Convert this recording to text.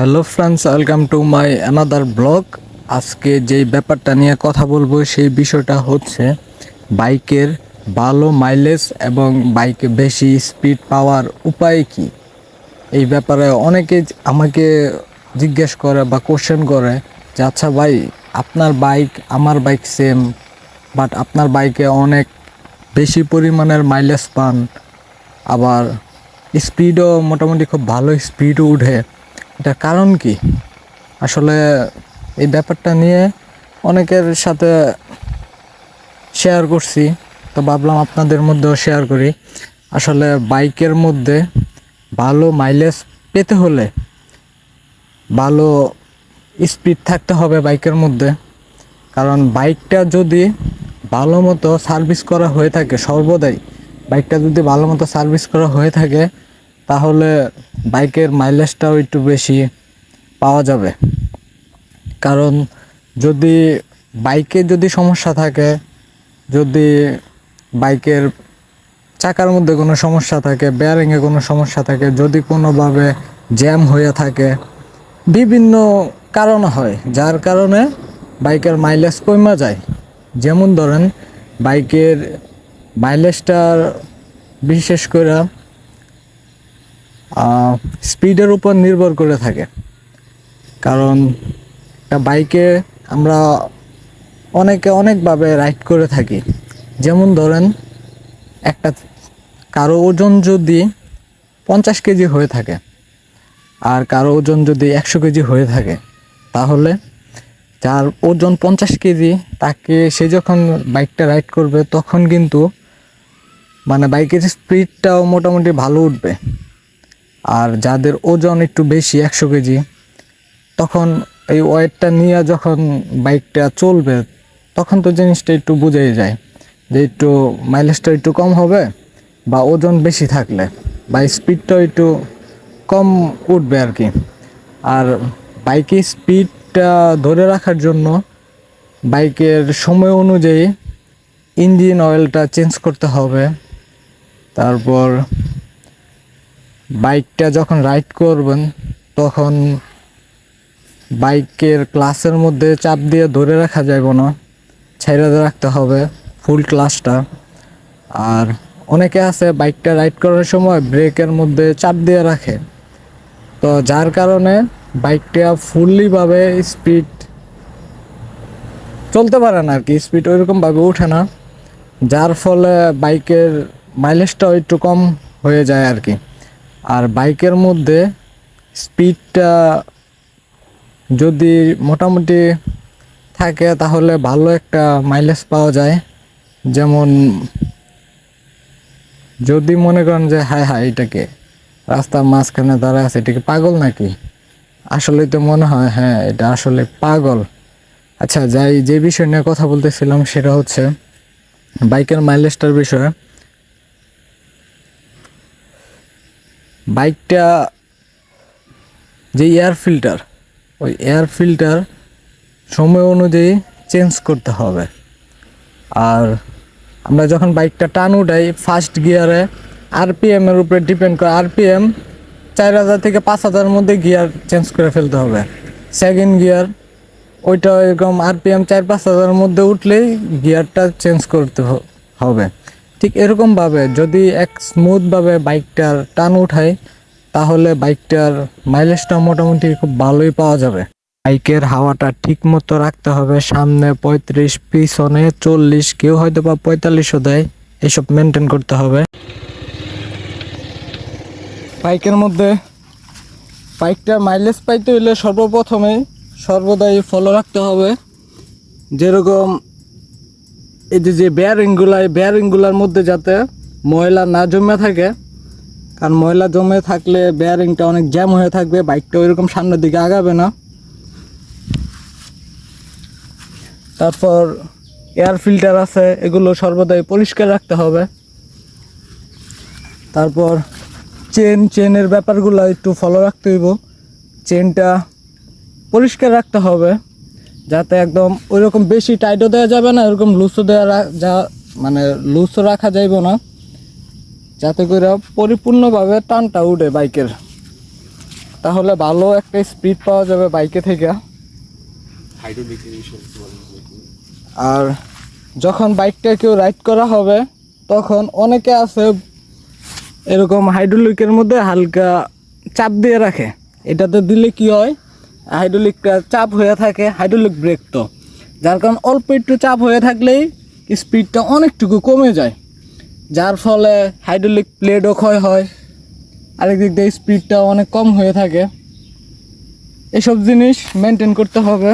Hello friends welcome to my another blog আজকে যেই ব্যাপারটা নিয়ে কথা বলব সেই বিষয়টা হচ্ছে বাইকের ভালো মাইলেজ এবং বাইকে বেশি স্পিড পাওয়ার উপায় কি? এই ব্যাপারে অনেকে আমাকে জিজ্ঞেস করে বা কোশ্চেন করে যে আচ্ছা ভাই, আপনার বাইক, আমার বাইক সেম বাট আপনার বাইকে অনেক বেশি পরিমাণের মাইলেজ পান, আবার স্পিডও মোটামুটি খুব ভালো স্পিডও উঠে। এটার কারণ কি? আসলে এই ব্যাপারটা নিয়ে অনেকের সাথে শেয়ার করছি, তো ভাবলাম আপনাদের মধ্যেও শেয়ার করি। আসলে বাইকের মধ্যে ভালো মাইলেজ পেতে হলে ভালো স্পিড থাকতে হবে বাইকের মধ্যে। কারণ বাইকটা যদি ভালো মতো সার্ভিস করা হয়ে থাকে, সর্বদাই বাইকটা যদি ভালো মতো সার্ভিস করা হয়ে থাকে তাহলে বাইকের মাইলেজটাও একটু বেশি পাওয়া যাবে। কারণ যদি বাইকে যদি সমস্যা থাকে, যদি বাইকের চাকার মধ্যে কোনো সমস্যা থাকে বেয়ারিংয়ে কোনো সমস্যা থাকে, যদি কোনোভাবে জ্যাম হয়ে থাকে, বিভিন্ন কারণ হয়, যার কারণে বাইকের মাইলেজ কমে যায়। যেমন ধরেন, বাইকের মাইলেজটার বিশেষ করে স্পিডের উপর নির্ভর করে থাকে। কারণ বাইকে আমরা অনেকে অনেকভাবে রাইড করে থাকি। যেমন ধরেন, একটা কারও ওজন যদি পঞ্চাশ কেজি হয়ে থাকে আর কারও ওজন যদি একশো কেজি হয়ে থাকে, তাহলে যার ওজন পঞ্চাশ কেজি, তাকে সে যখন বাইকটা রাইড করবে, তখন কিন্তু মানে বাইকের স্পিডটাও মোটামুটি ভালো উঠবে। আর যাদের ওজন একটু বেশি, একশো কেজি, তখন এই ওয়েটটা নিয়ে যখন বাইকটা চলবে, তখন তো জিনিসটা একটু বোঝাই যায় যে একটু মাইলেজটা একটু কম হবে বা ওজন বেশি থাকলে বা স্পিডটাও একটু কম উঠবে আর কি। আর বাইকের স্পিডটা ধরে রাখার জন্য বাইকের সময় অনুযায়ী ইঞ্জিন অয়েলটা চেঞ্জ করতে হবে। তারপর বাইকটা যখন রাইড করবেন, তখন বাইকের ক্লাসের মধ্যে চাপ দিয়ে ধরে রাখা যাবে না। ছেড়ে রাখতে হবে ফুল ক্লাসটা। আর অনেকে আছে বাইকটা রাইড করার সময় ব্রেকের মধ্যে চাপ দিয়ে রাখে। তো যার কারণে বাইকটা ফুললিভাবে স্পিড চলতে পারে না আর কি স্পিড ওইরকমভাবে ওঠে না। যার ফলে বাইকের মাইলেজটাও একটু কম হয়ে যায় আর কি আর বাইকের মধ্যে স্পিডটা যদি মোটামুটি থাকে, তাহলে ভালো একটা মাইলেজ পাওয়া যায়। যেমন যদি মনে করেন যে, হায় হায় এটাকে রাস্তার মাঝখানে দাঁড়ায় আছে এটাকে পাগল নাকি? আসলে তো মনে হয় হ্যাঁ এটা আসলে পাগল। আচ্ছা যাই, যে বিষয় নিয়ে কথা বলতেছিলাম সেটা হচ্ছে, বাইকের মাইলেজটার বিষয়ে। বাইকটা যে এয়ার ফিল্টার ওই এয়ার ফিল্টার সময় অনুযায়ী চেঞ্জ করতে হবে। আর আমরা যখন বাইকটা টান উঠাই ফার্স্ট গিয়ারে আরপিএমের উপরে ডিপেন্ড করে আরপিএম চার হাজার থেকে পাঁচ হাজারের মধ্যে গিয়ার চেঞ্জ করে ফেলতে হবে। সেকেন্ড গিয়ার ওইটা এরকম আরপিএম চার পাঁচ হাজারের মধ্যে উঠলেই গিয়ারটা চেঞ্জ করতে হবে। ঠিক এরকমভাবে যদি এক স্মুথভাবে বাইকটার টান উঠাই তাহলে বাইকটার মাইলেজটা মোটামুটি খুব ভালোই পাওয়া যাবে। বাইকের হাওয়াটা ঠিক মতো রাখতে হবে, সামনে পঁয়ত্রিশ, পিছনে চল্লিশ, কেউ হয়তো বা পঁয়তাল্লিশও দেয়, এসব মেনটেন করতে হবে। বাইকের মধ্যে বাইকটার মাইলেজ পাইতে হলে সর্বপ্রথমে সর্বদাই ফলো রাখতে হবে। যেরকম এই যে যে বেয়ারিংগুলো এই বেয়ারিংগুলোর মধ্যে যাতে ময়লা না জমে থাকে, কারণ ময়লা জমে থাকলে বেয়ারিংটা অনেক জ্যাম হয়ে থাকবে বাইকটা ওইরকম সামনের দিকে আগাবে না। তারপর এয়ার ফিল্টার আছে, এগুলো সর্বদাই পরিষ্কার রাখতে হবে। তারপর চেন চেনের ব্যাপারগুলো একটু ফলো রাখতে হইব। চেনটা পরিষ্কার রাখতে হবে। যাতে একদম ওইরকম বেশি টাইটও দেওয়া যাবে না এরকম লুসও দেওয়া যা মানে লুসও রাখা যাইব না। যাতে করে পরিপূর্ণভাবে টানটা উঠে বাইকের। তাহলে ভালো একটা স্পিড পাওয়া যাবে বাইকে থেকে? আর যখন বাইকটা কেউ রাইড করা হবে, তখন অনেকে আছে এরকম হাইড্রোলিকের মধ্যে হালকা চাপ দিয়ে রাখে। এটাতে দিলে কি হয়? হাইড্রোলিকটা চাপ হয়ে থাকে, হাইড্রোলিক ব্রেক তো। যার কারণ অল্প একটু চাপ হয়ে থাকলেই স্পিডটা অনেকটুকু কমে যায়। যার ফলে হাইড্রোলিক প্লেটও ক্ষয় হয়, আরেক দিক দিয়ে স্পিডটা অনেক কম হয়ে থাকে। এসব জিনিস মেনটেন করতে হবে।